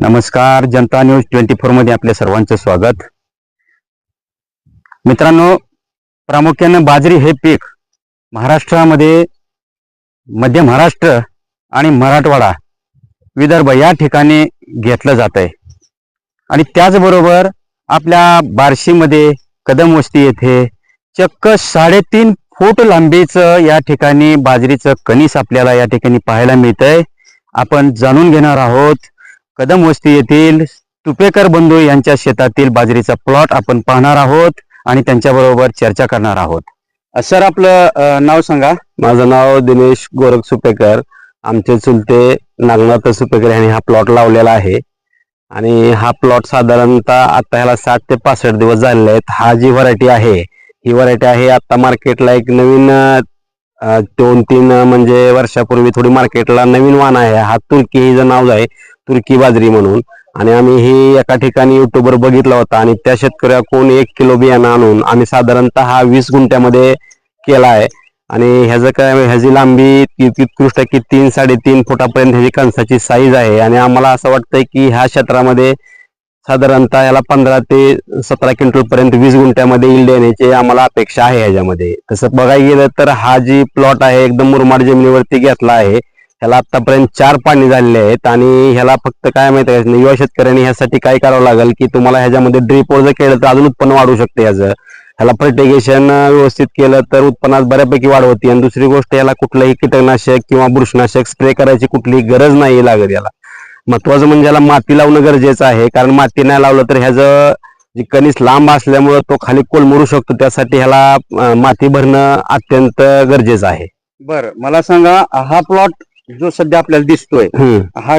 नमस्कार जनता news twenty फोरमध्ये आपल्या सर्वांचं स्वागत. मित्रांनो प्रामुख्यानं बाजरी हे पीक महाराष्ट्रामध्ये मध्य महाराष्ट्र आणि मराठवाडा विदर्भ या ठिकाणी घेतलं जात आहे आणि त्याचबरोबर आपल्या बार्शीमध्ये कदम वस्ती येथे चक्क साडेतीन फूट लांबीचं या ठिकाणी बाजरीचं कणीस आपल्याला या ठिकाणी पाहायला मिळतंय. आपण जाणून घेणार आहोत कदम वस्ती येथील तुपेकर बंधू यांच्या शेतातील बाजरीचा प्लॉट आपण पाहणार आहोत आणि त्यांच्याबरोबर चर्चा करणार आहोत. सर आपलं नाव सांगा. माझं नाव दिनेश गोरख सुपेकर आमचे चुलते नागनाथ सुपेकर यांनी हा प्लॉट लावलेला आहे. आणि हा प्लॉट साधारणतः आता ह्याला साठ ते पासष्ट दिवस झालेले आहेत. हा जी व्हरायटी आहे ही व्हरायटी आहे. आता मार्केटला एक नवीन दोन तीन म्हणजे वर्षापूर्वी थोडी मार्केटला नवीन वाण आहे. हा तुर्की हिचं नाव आहे तुर्की बाजरी म्हणून. आणि आम्ही ही एका ठिकाणी युट्यूबवर बघितला होता. आणि त्या शेतकऱ्याकडून एक किलो बियाणं आणून आम्ही साधारणतः हा वीस गुंठ्यामध्ये केला आहे. आणि ह्याचं काय ह्याची लांबी उत्कृष्ट आहे की तीन साडेतीन फुटापर्यंत ह्याची कणसाची साईज आहे. आणि आम्हाला असं वाटतंय की ह्या क्षेत्रामध्ये साधारणतः याला पंधरा ते सतरा क्विंटल पर्यंत वीस गुंठ्यामध्ये yield येण्याची आम्हाला अपेक्षा आहे ह्याच्यामध्ये. तसं बघायला गेलं तर हा जी प्लॉट आहे एकदम मुरमाड जमिनीवरती घेतला आहे. ह्याला आतापर्यंत चार पाणी झालेले आहेत आणि ह्याला फक्त काय माहिती आहे युवा शेतकऱ्यांनी ह्यासाठी काय करावं लागेल की तुम्हाला ह्याच्यामध्ये ड्रीप जर केलं तर अजून उत्पन्न वाढू शकते ह्याचं. ह्याला फर्टिगेशन व्यवस्थित केलं तर उत्पन्नात बऱ्यापैकी वाढ होती. आणि दुसरी गोष्ट याला कुठलंही कीटकनाशक किंवा बुरशनाशक स्प्रे करायची कुठलीही गरज नाही लागत याला महत्वाचं म्हणजे याला माती लावणं गरजेचं आहे. कारण माती नाही लावलं तर ह्याचं जी कणीस लांब असल्यामुळं तो खाली कोलमरू शकतो. त्यासाठी ह्याला माती भरणं अत्यंत गरजेचं आहे. बर मला सांगा हा प्लॉट जो सध्या आपल्याला दिसतोय. हा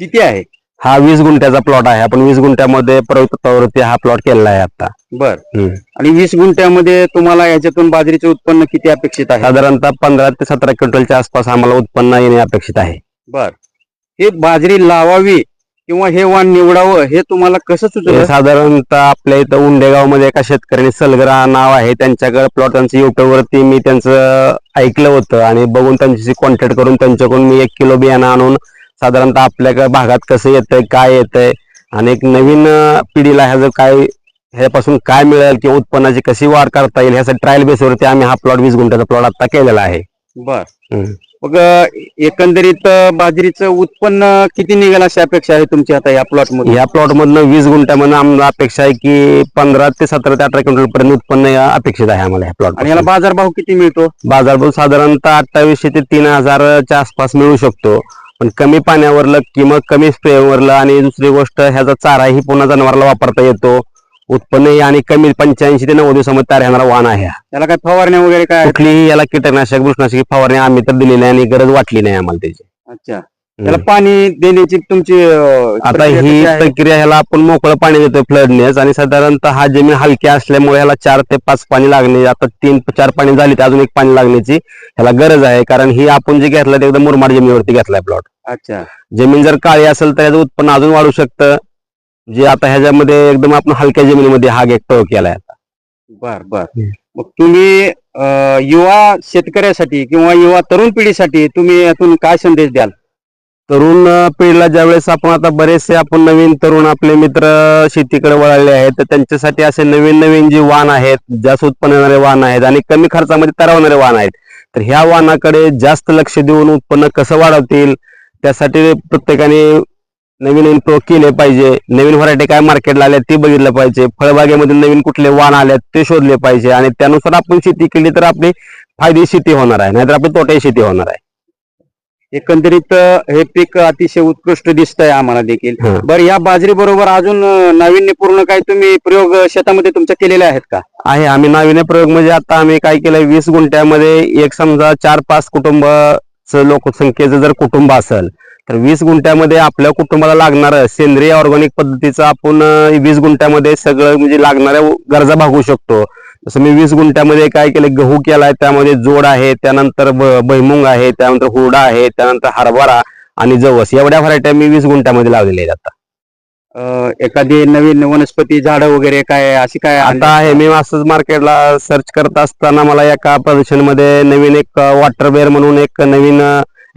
किती आहे? हा वीस गुंठ्याचा प्लॉट आहे. आपण वीस गुंठ्यामध्ये प्रवृत्तावरती हा प्लॉट केलेला आहे आता. बर. आणि वीस गुंठ्यामध्ये तुम्हाला याच्यातून बाजरीचं उत्पन्न किती अपेक्षित आहे? साधारणतः पंधरा ते सतरा क्विंटलच्या आसपास आम्हाला उत्पन्न येणे अपेक्षित आहे. बर. हे बाजरी लावावी किंवा हे वाण निवडावं हे तुम्हाला कसं हे सुचलं साधारणतः आपल्या इथं उंडेगावमध्ये एका शेतकऱ्याने सलगरा नाव आहे. त्यांच्याकडे प्लॉट त्यांचं युट्यूब वरती मी त्यांचं ऐकलं होतं आणि बघून त्यांच्याशी कॉन्टॅक्ट करून त्यांच्याकडून मी एक किलो बियाणं आणून साधारणतः आपल्या भागात कसं येतंय काय येतंय आणि एक नवीन पिढीला ह्याचं काय ह्यापासून काय मिळेल किंवा उत्पन्नाची कशी वाढ करता येईल ह्यासाठी ट्रायल बेसवरती आम्ही हा प्लॉट वीस गुंठ्याचा प्लॉट आता केलेला आहे. बर. मग एकंदरीत बाजरीचं उत्पन्न किती निघेल अशी अपेक्षा आहे तुमची आता या प्लॉटमध्ये या प्लॉट मधनं वीस गुंठ्यामधनं आम्हाला अपेक्षा आहे की पंधरा ते सतरा ते अठरा क्विंटल पर्यंत उत्पन्न या अपेक्षित आहे आम्हाला ह्या प्लॉट आणि याला बाजारभाव किती मिळतो? बाजारभाव साधारणतः अठ्ठावीसशे ते तीन हजारच्या आसपास मिळू शकतो. पण कमी पाण्यावरलं किंवा कमी स्प्रेवरलं आणि दुसरी गोष्ट ह्याचा चाराही पुन्हा जनावराला वापरता येतो. उत्पन्न आणि कमी पंच्याऐंशी ते नव्वद दिवसामध्ये तयार येणारा वाहन आहे हा. याला काय फवारण्या वगैरे काय? आहेत? कुठलीही याला कीटकनाशक बुरशीनाशक फवारणी आम्ही तर दिलेली आहे आणि गरज वाटली नाही आम्हाला त्याची. अच्छा. त्याला पाणी देण्याची तुमची अं, आता प्रक्रिया ही कशी आहे? प्रक्रिया ह्याला आपण मोकळं पाणी देतोय फ्लडनेस आणि साधारणतः हा जमीन हलकी असल्यामुळे ह्याला चार ते पाच पाणी लागणे आता तीन चार पाणी झाली तर अजून एक पाणी लागण्याची ह्याला गरज आहे. कारण ही आपण जे घेतलं ते एकदम मुरमाड जमिनीवरती घेतलाय प्लॉट अच्छा. जमीन जर काळी असेल तर याचं उत्पन्न अजून वाढू शकतं. जे आता ह्याच्यामध्ये एकदम आपण हलक्या जमिनीमध्ये हा एक प्रयोग केलाय आता. बर बर. मग तुम्ही अं, युवा शेतकऱ्यासाठी किंवा युवा तरुण पिढीसाठी तुम्ही यातून काय संदेश द्याल? तरुण पिढीला ज्यावेळेस आपण आता बरेचसे आपण नवीन तरुण आपले मित्र शेतीकडे वळाले आहेत तर त्यांच्यासाठी असे नवीन नवीन जे वाहन आहेत जास्त उत्पन्न येणारे वाहन आहेत आणि कमी खर्चामध्ये तयार होणारे वाहन आहेत तर ह्या वाहनाकडे जास्त लक्ष देऊन उत्पन्न कसं वाढवतील त्यासाठी प्रत्येकाने नवीन नवीन प्रयोग केले पाहिजे. नवीन व्हरायटी काय मार्केटला आल्या ते बघितलं पाहिजे. फळबागेमध्ये नवीन कुठले वाहन आल्यात ते शोधले पाहिजे. आणि त्यानुसार आपण शेती केली तर आपली फायदी शेती होणार आहे. नाहीतर आपली तोट्याची शेती होणार आहे. एकंदरीत हे पीक अतिशय उत्कृष्ट दिसतंय आम्हाला देखील. बरं या बाजरी बरोबर अजून नाविन्यपूर्ण काही तुम्ही प्रयोग शेतामध्ये तुमच्या केलेले आहेत का? आहे. आम्ही नाविन्य प्रयोग म्हणजे आता आम्ही काय केलंय? वीस गुंठ्यामध्ये एक समजा चार पाच कुटुंब लोकसंख्येचं जर कुटुंब असेल तर वीस गुंठ्यामध्ये आपल्या कुटुंबाला लागणारं सेंद्रिय ऑर्गॅनिक पद्धतीचं आपण वीस गुंठ्यामध्ये सगळं म्हणजे लागणाऱ्या गरजा भागवू शकतो. जसं मी वीस गुंठ्यामध्ये काय केलं गहू केलाय त्यामध्ये जोड आहे त्यानंतर भुईमुंग आहे त्यानंतर हुरडा आहे त्यानंतर हरभरा आणि जवस. एवढ्या व्हरायट्या मी वीस गुंठ्यामध्ये लावलेल्या आहेत आता. एखादी नवीन वनस्पती झाडं वगैरे काय अशी काय आता आहे मी असंच मार्केटला सर्च करत असताना मला एका प्रदर्शनमध्ये नवीन एक वॉटर बेअर म्हणून एक नवीन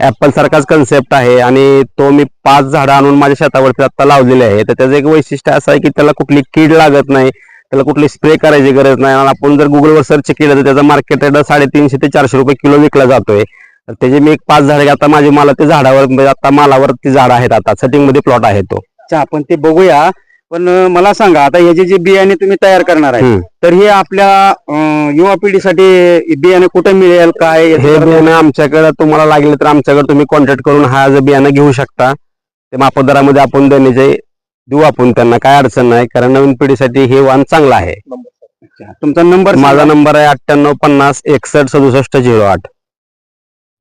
ऍपल सारखाच कन्सेप्ट आहे आणि तो मी पाच झाडं आणून माझ्या शेतावरती आता लावलेले आहे तर त्याचं एक वैशिष्ट्य असं आहे की त्याला कुठली कीड लागत नाही त्याला कुठली स्प्रे करायची गरज नाही आणि आपण जर गुगलवर सर्च केलं तर त्याचा मार्केट रेट साडेतीनशे ते चारशे रुपये किलो विकला जातोय. तर त्याचे मी एक पाच झाडे आता माझी मला ते झाडावर म्हणजे आता मालावर ती झाडं आहेत आता. सेटिंगमध्ये प्लॉट आहे तो. अच्छा आपण ते बघूया. पण मला सांगा आता हे जे जे बियाणे तुम्ही तयार करणार आहे. तर हे आपल्या अं, युवा पिढीसाठी बियाणे कुठे मिळेल काय याचं हे बियाणं आमच्याकडे तुम्हाला लागले तर आमच्याकडे तुम्ही कॉन्टॅक्ट करून हा जे बियाणं घेऊ शकता ते मापदरामध्ये आपण देण्याचे देऊ आपण त्यांना काय अडचण नाही कारण नवीन पिढीसाठी हे वाण चांगलं आहे. तुमचा नंबर माझा नंबर आहे अठ्ठ्याण्णव पन्नास एकसष्ट सदुसष्ट झिरो आठ